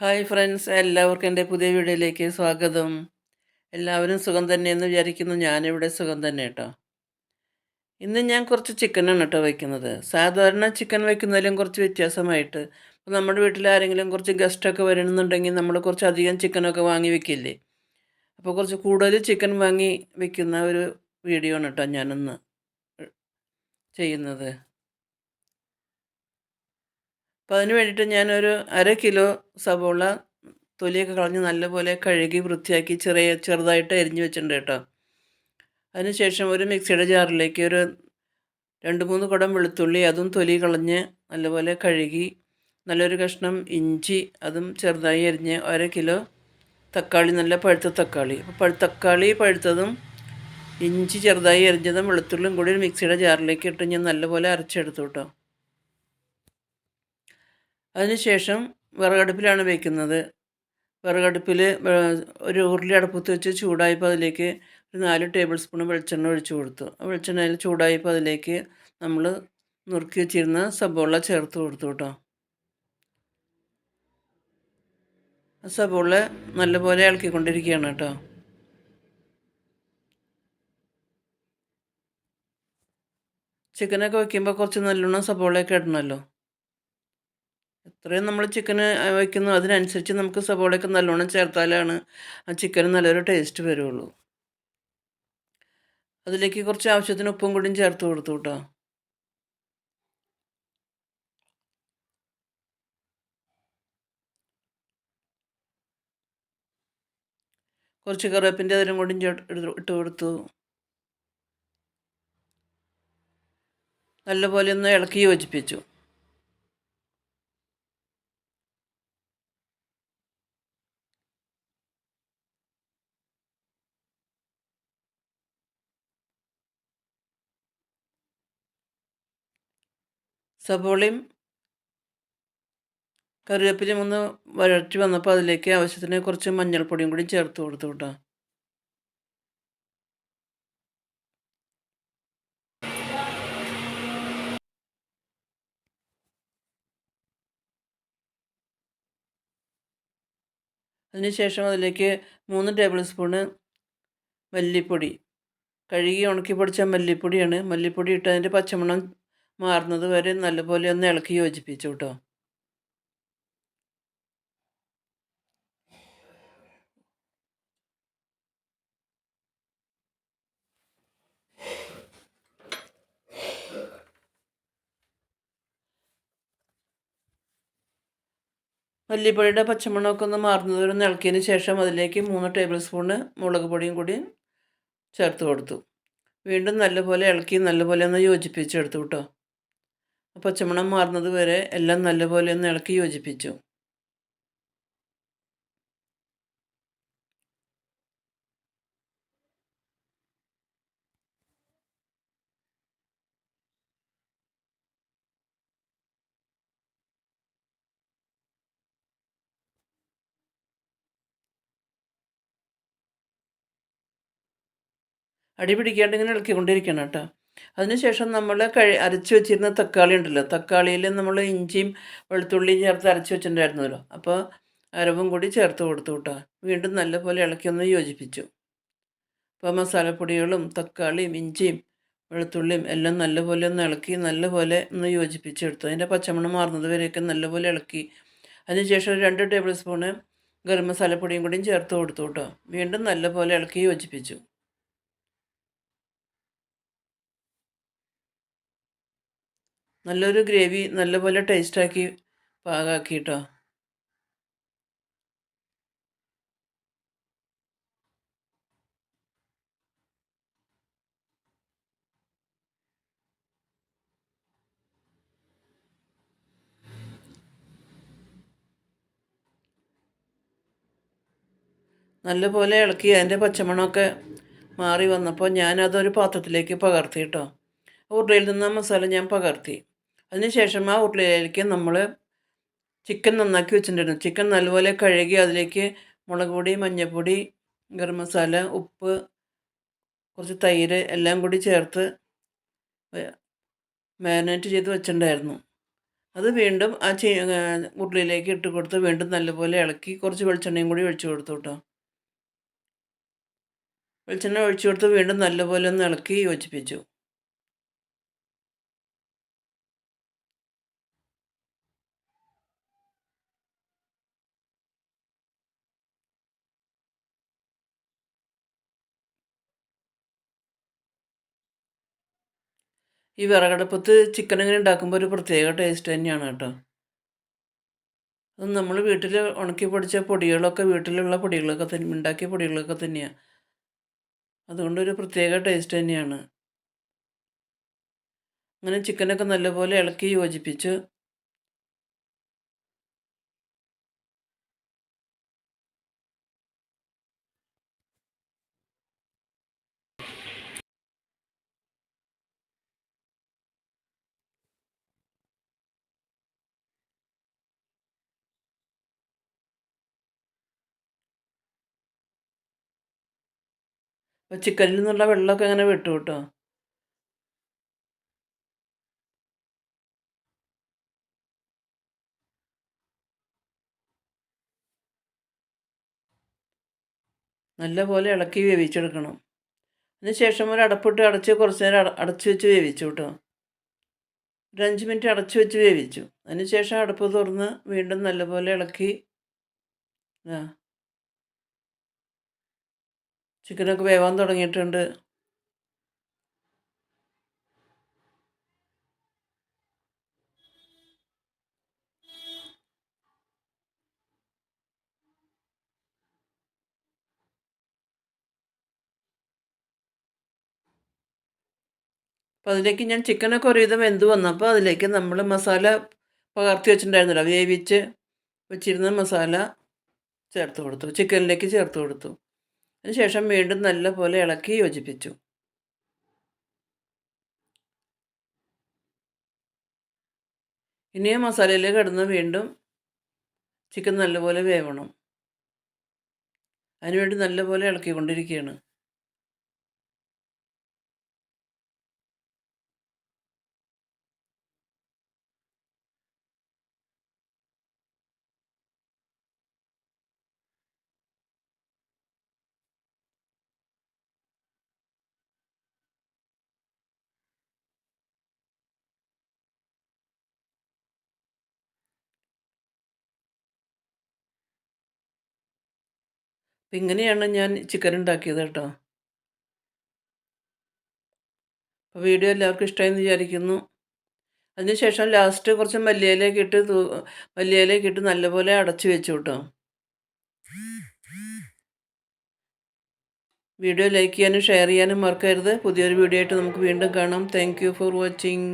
Hi friends എല്ലാവർക്കും എന്റെ പുതിയ വീഡിയോയിലേക്ക് സ്വാഗതം. എല്ലാവരും സുഖം തന്നെയെന്ന് വിചാരിക്കുന്നു. ഞാനിവിടെ സുഖം തന്നെ കേട്ടോ. ഇന്ന് ഞാൻ കുറച്ച് ചിക്കനാണ് കേട്ടോ വയ്ക്കുന്നത്. സാധാരണ ചിക്കൻ വയ്ക്കുന്നതിലും കുറച്ച് വ്യത്യാസമായിട്ട്. ഇപ്പോൾ നമ്മുടെ വീട്ടിൽ ആരെങ്കിലും കുറച്ച് ഗസ്റ്റൊക്കെ വരണമെന്നുണ്ടെങ്കിൽ നമ്മൾ കുറച്ച് അധികം ചിക്കനൊക്കെ വാങ്ങി വെക്കില്ലേ? അപ്പോൾ കുറച്ച് കൂടുതൽ ചിക്കൻ വാങ്ങി വെക്കുന്ന ഒരു വീഡിയോ ആണ് കേട്ടോ ഞാനിന്ന് ചെയ്യുന്നത്. അപ്പോൾ അതിന് വേണ്ടിയിട്ട് ഞാനൊരു അര കിലോ സവോള തൊലിയൊക്കെ കളഞ്ഞ് നല്ലപോലെ കഴുകി വൃത്തിയാക്കി ചെറിയ ചെറുതായിട്ട് അരിഞ്ഞ് വെച്ചിട്ടുണ്ട് കേട്ടോ. അതിനുശേഷം ഒരു മിക്സിയുടെ ജാറിലേക്ക് ഒരു രണ്ട് മൂന്ന് കുടം വെളുത്തുള്ളി അതും തൊലി കളഞ്ഞ് നല്ലപോലെ കഴുകി നല്ലൊരു കഷ്ണം ഇഞ്ചി അതും ചെറുതായി അരിഞ്ഞ് അര കിലോ തക്കാളി നല്ല പഴുത്ത തക്കാളി. അപ്പോൾ തക്കാളി പഴുത്തതും ഇഞ്ചി ചെറുതായി അരിഞ്ഞതും വെളുത്തുള്ളിയും കൂടി ഒരു മിക്സിയുടെ ജാറിലേക്ക് ഇട്ട് ഞാൻ നല്ലപോലെ അരച്ചെടുത്തു കേട്ടോ. അതിനുശേഷം വിറകടുപ്പിലാണ് വയ്ക്കുന്നത് വിറകടുപ്പിൽ ഒരു ഉരുളി അടുപ്പത്ത് വെച്ച് ചൂടായപ്പോൾ അതിലേക്ക് ഒരു നാല് ടേബിൾ സ്പൂൺ വെളിച്ചെണ്ണ ഒഴിച്ചു കൊടുത്തു. വെളിച്ചെണ്ണയിൽ ചൂടായപ്പോൾ അതിലേക്ക് നമ്മൾ നുറുക്കി വെച്ചിരുന്ന സബോള ചേർത്ത് കൊടുത്തു കേട്ടോ. സബോള നല്ലപോലെ ഇളക്കിക്കൊണ്ടിരിക്കുകയാണ് കേട്ടോ. ചിക്കനൊക്കെ വയ്ക്കുമ്പോൾ കുറച്ച് നല്ലോണം സബോളയൊക്കെ ഇടണമല്ലോ. എത്രയും നമ്മൾ ചിക്കന് വയ്ക്കുന്നു. അതിനനുസരിച്ച് നമുക്ക് സവോളയൊക്കെ നല്ലോണം ചേർത്താലാണ് ആ ചിക്കന് നല്ലൊരു ടേസ്റ്റ് വരുള്ളൂ. അതിലേക്ക് കുറച്ച് ആവശ്യത്തിന് ഉപ്പും കൂടിയും ചേർത്ത് കൊടുത്തു കേട്ടോ കുറച്ച് കറിവേപ്പിന്റെ അതിലും കൂടി ഇട്ട് കൊടുത്തു. നല്ലപോലെ ഒന്ന് ഇളക്കി യോജിപ്പിച്ചു. സബോളയും കറിവേപ്പിലയും ഒന്ന് വരട്ടി വന്നപ്പോൾ അതിലേക്ക് ആവശ്യത്തിന് കുറച്ച് മഞ്ഞൾപ്പൊടിയും കൂടി ചേർത്ത് കൊടുത്തു കേട്ടോ. അതിനുശേഷം അതിലേക്ക് മൂന്ന് ടേബിൾ സ്പൂണ് മല്ലിപ്പൊടി. കഴുകി ഉണക്കി പൊടിച്ച മല്ലിപ്പൊടിയാണ്. മല്ലിപ്പൊടി ഇട്ട് അതിന്റെ പച്ചമണം മാറുന്നത് വരെ നല്ലപോലെ ഒന്ന് ഇളക്കി യോജിപ്പിച്ചു കേട്ടോ. മല്ലിപ്പൊടിയുടെ പച്ചമണമൊക്കെ ഒന്ന് മാറുന്നത് വരെ ഇളക്കിയതിന് ശേഷം അതിലേക്ക് മൂന്ന് ടേബിൾ സ്പൂണ് മുളക് പൊടിയും കൂടി ചേർത്ത് കൊടുത്തു. വീണ്ടും നല്ലപോലെ ഇളക്കി നല്ലപോലെ ഒന്ന് യോജിപ്പിച്ചെടുത്തു കേട്ടോ. പച്ചമണം മാറുന്നത് വരെ എല്ലാം നല്ലപോലെ ഒന്ന് ഇളക്കി യോജിപ്പിച്ചു. അടി പിടിക്കാണ്ട് ഇങ്ങനെ ഇളക്കിക്കൊണ്ടിരിക്കണം കേട്ടോ. അതിനുശേഷം നമ്മൾ കഴി അരച്ച് വെച്ചിരുന്ന തക്കാളി ഉണ്ടല്ലോ തക്കാളിയിൽ നമ്മൾ ഇഞ്ചിയും വെളുത്തുള്ളിയും ചേർത്ത് അരച്ച് വെച്ചിട്ടുണ്ടായിരുന്നല്ലോ. അപ്പോൾ അരവും കൂടി ചേർത്ത് കൊടുത്തു കേട്ടോ വീണ്ടും നല്ലപോലെ ഇളക്കി ഒന്ന് യോജിപ്പിച്ചു. അപ്പോൾ മസാലപ്പൊടികളും തക്കാളിയും ഇഞ്ചിയും വെളുത്തുള്ളിയും എല്ലാം നല്ലപോലെ ഒന്ന് ഇളക്കി നല്ലപോലെ ഒന്ന് യോജിപ്പിച്ചെടുത്തു. അതിന്റെ പച്ചമണം മാറുന്നത് വരെയൊക്കെ നല്ലപോലെ ഇളക്കി. അതിനുശേഷം രണ്ട് ടേബിൾ സ്പൂണ് ഗരം മസാലപ്പൊടിയും കൂടിയും ചേർത്ത് കൊടുത്തു കേട്ടോ വീണ്ടും നല്ലപോലെ ഇളക്കി യോജിപ്പിച്ചു. നല്ലൊരു ഗ്രേവി നല്ലപോലെ ടേസ്റ്റാക്കി പാകാക്കി കേട്ടോ നല്ലപോലെ ഇളക്കി അതിന്റെ പച്ചമണമൊക്കെ മാറി വന്നപ്പോൾ ഞാനതൊരു പാത്രത്തിലേക്ക് പകർത്തി കേട്ടോ ഉരുളയിൽ നിന്ന് മസാല ഞാൻ പകർത്തി. അതിനുശേഷം ആ ഉരുളയിലേക്ക് നമ്മൾ ചിക്കൻ നന്നാക്കി വെച്ചിട്ടുണ്ടായിരുന്നു. ചിക്കൻ നല്ലപോലെ കഴുകി അതിലേക്ക് മുളക് പൊടി മഞ്ഞൾപ്പൊടി ഗരം മസാല ഉപ്പ് കുറച്ച് തൈര് എല്ലാം കൂടി ചേർത്ത് മാരിനേറ്റ് ചെയ്ത് വെച്ചിട്ടുണ്ടായിരുന്നു. അത് വീണ്ടും ആ ചീ ഉരുളിയിലേക്ക് ഇട്ട് കൊടുത്ത് വീണ്ടും നല്ലപോലെ ഇളക്കി കുറച്ച് വെളിച്ചെണ്ണയും കൂടി ഒഴിച്ചു കൊടുത്തു കേട്ടോ. വെളിച്ചെണ്ണ ഒഴിച്ചു കൊടുത്ത് വീണ്ടും നല്ലപോലെ ഒന്ന് ഇളക്കി യോജിപ്പിച്ചു. ഈ വിറകടുപ്പത്ത് ചിക്കൻ അങ്ങനെ ഉണ്ടാക്കുമ്പോൾ ഒരു പ്രത്യേക ടേസ്റ്റ് തന്നെയാണ് കേട്ടോ. അത് നമ്മൾ വീട്ടിൽ ഉണക്കി പൊടിച്ച പൊടികളൊക്കെ വീട്ടിലുള്ള പൊടികളൊക്കെ തന്നെ ഉണ്ടാക്കിയ പൊടികളൊക്കെ തന്നെയാണ് അതുകൊണ്ടൊരു പ്രത്യേക ടേസ്റ്റ് തന്നെയാണ്. അങ്ങനെ ചിക്കനൊക്കെ നല്ലപോലെ ഇളക്കി യോജിപ്പിച്ച് അപ്പോൾ ചിക്കനിൽ നിന്നുള്ള വെള്ളമൊക്കെ അങ്ങനെ വിട്ടു കേട്ടോ. നല്ലപോലെ ഇളക്കി വേവിച്ചെടുക്കണം. അതിന് ശേഷം ഒരു അടപ്പിട്ട് അടച്ച് കുറച്ച് നേരം അടച്ചു വെച്ച് വേവിച്ചു കേട്ടോ. ഒരു അഞ്ച് മിനിറ്റ് അടച്ചു വെച്ച് വേവിച്ചു. അതിന് ശേഷം അടപ്പ് തുറന്ന് വീണ്ടും നല്ലപോലെ ഇളക്കി ആ. ചിക്കനൊക്കെ വേവാൻ തുടങ്ങിയിട്ടുണ്ട്. അപ്പോൾ അതിലേക്ക് ഞാൻ ചിക്കനൊക്കെ ഒരുവിധം വെന്ത് വന്നപ്പോൾ അതിലേക്ക് നമ്മൾ മസാല പകർത്തി വെച്ചിട്ടുണ്ടായിരുന്നല്ലോ. വേവിച്ച് വെച്ചിരുന്ന മസാല ചേർത്ത് കൊടുത്തു. ചിക്കനിലേക്ക് ചേർത്ത് കൊടുത്തു. അതിനുശേഷം വീണ്ടും നല്ലപോലെ ഇളക്കി യോജിപ്പിച്ചു. ഇനി മസാലയിൽ കിടന്ന് വീണ്ടും ചിക്കൻ നല്ലപോലെ വേവണം. അതിനുവേണ്ടി നല്ലപോലെ ഇളക്കിക്കൊണ്ടിരിക്കുകയാണ്. അപ്പം ഇങ്ങനെയാണ് ഞാൻ ചിക്കൻ ഉണ്ടാക്കിയത് കേട്ടോ. അപ്പോൾ വീഡിയോ എല്ലാവർക്കും ഇഷ്ടമായെന്ന് വിചാരിക്കുന്നു. അതിനുശേഷം ലാസ്റ്റ് കുറച്ച് മല്ലിയിലേക്ക് ഇട്ട് മല്ലിയിലേക്ക് ഇട്ട് നല്ലപോലെ അടച്ചു വെച്ചു കേട്ടോ. വീഡിയോ ലൈക്ക് ചെയ്യാനും ഷെയർ ചെയ്യാനും മറക്കരുത്. പുതിയൊരു വീഡിയോ ആയിട്ട് നമുക്ക് വീണ്ടും കാണാം. Thank for watching